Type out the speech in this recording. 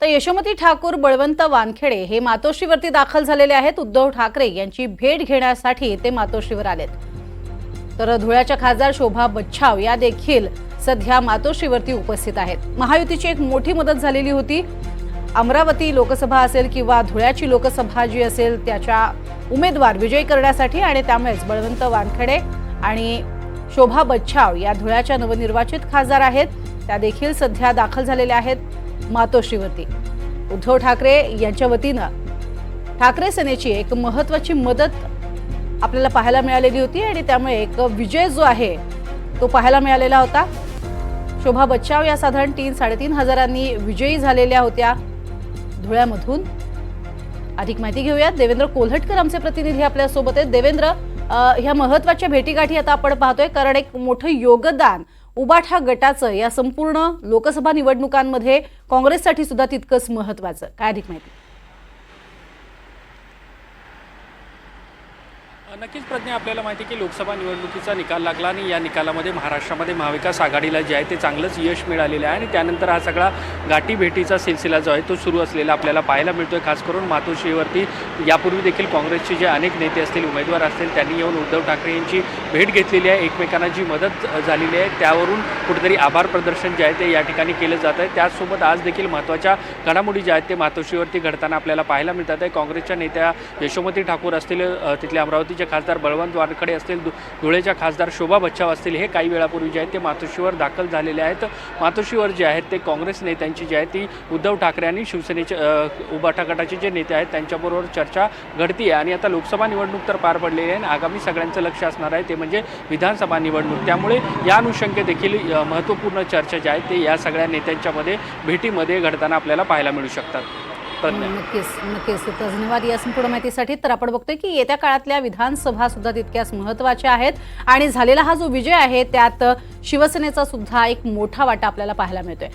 तर यशोमती ठाकूर बळवंत वानखेडे हे मातोश्रीवरती दाखल झालेले आहेत. उद्धव ठाकरे यांची भेट घेण्यासाठी ते मातोश्रीवर आलेत. तर धुळ्याच्या खासदार शोभा बच्छाव या देखील सध्या मातोश्रीवरती उपस्थित आहेत. महायुतीची एक मोठी मदत झालेली होती. अमरावती लोकसभा असेल किंवा धुळ्याची लोकसभा जी असेल त्याच्या उमेदवार विजयी करण्यासाठी आणि त्यामुळेच बळवंत वानखेडे आणि शोभा बच्छाव या धुळ्याच्या नवनिर्वाचित खासदार आहेत. त्या देखील सध्या दाखल झालेल्या आहेत. मातोश्रीवरती उद्धव ठाकरे यांच्या वतीनं ठाकरे सेनेची एक महत्वाची मदत आपल्याला पाहायला मिळालेली होती आणि त्यामुळे एक विजय जो आहे तो पाहायला मिळालेला होता. शोभा बच्चाव या साधारण तीन साडेतीन हजारांनी विजयी झालेल्या होत्या धुळ्यामधून. अधिक माहिती घेऊयात. देवेंद्र कोल्हटकर आमचे प्रतिनिधी आपल्यासोबत आहेत. देवेंद्र ह्या महत्त्वाच्या भेटीगाठी आता आपण पाहतोय. कारण एक मोठं योगदान उबाठा गटाचं या संपूर्ण लोकसभा निवडणुकांमध्ये काँग्रेससाठी सुद्धा तितकंच महत्वाचं काय अधिक माहिती? नक्कीच प्रज्ञा आपल्याला माहिती आहे की लोकसभा निवडणुकीचा निकाल लागला आणि या निकालामध्ये महाराष्ट्रामध्ये महाविकास आघाडीला जे आहे ते चांगलंच यश मिळालेलं आहे आणि त्यानंतर हा सगळा गाठीभेटीचा सिलसिला जो आहे तो सुरू असलेला आपल्याला पाहायला मिळतो आहे खास करून मातोश्रीवरती यापूर्वी देखील काँग्रेसचे जे अनेक नेते असतील उमेदवार असतील त्यांनी येऊन उद्धव ठाकरे यांची भेट घेतलेली आहे. एकमेकांना जी मदत झालेली आहे त्यावरून कुठेतरी आभार प्रदर्शन जे आहे ते या ठिकाणी केलं जात आहे. त्याचसोबत आज देखील महत्त्वाच्या घडामोडी ज्या आहेत ते मातोश्रीवरती घडताना आपल्याला पाहायला मिळतात आहे. काँग्रेसच्या नेत्या यशोमती ठाकूर असतील तिथल्या अमरावती अमरावतीचे खासदार बळवंत वानखडे असतील धुळेच्या खासदार शोभा बच्चाव असतील हे काही वेळापूर्वी जे आहेत ते मातोश्रीवर दाखल झालेले आहेत. मातोश्रीवर जे आहेत ते काँग्रेस नेत्यांची जी आहे ती उद्धव ठाकरे आणि शिवसेनेचे अ, उबाठा गटाचे जे नेते आहेत त्यांच्याबरोबर चर्चा घडती आहे. आणि आता लोकसभा निवडणूक तर पार पडलेली आहे आणि आगामी सगळ्यांचं लक्ष असणार आहे ते म्हणजे विधानसभा निवडणूक. त्यामुळे या अनुषंगे देखील महत्त्वपूर्ण चर्चा ज्या आहेत ते या सगळ्या नेत्यांच्यामध्ये भेटीमध्ये घडताना आपल्याला पाहायला मिळू शकतात. नक्कीच नक्कीच. धन्यवाद या संपूर्ण माहितीसाठी. तर आपण बघतोय की येत्या काळातल्या विधानसभा सुद्धा तितक्याच महत्त्वाच्या आहेत. आणि झालेला हा जो विजय आहे त्यात शिवसेनेचा सुद्धा एक मोठा वाटा आपल्याला पाहायला मिळतोय.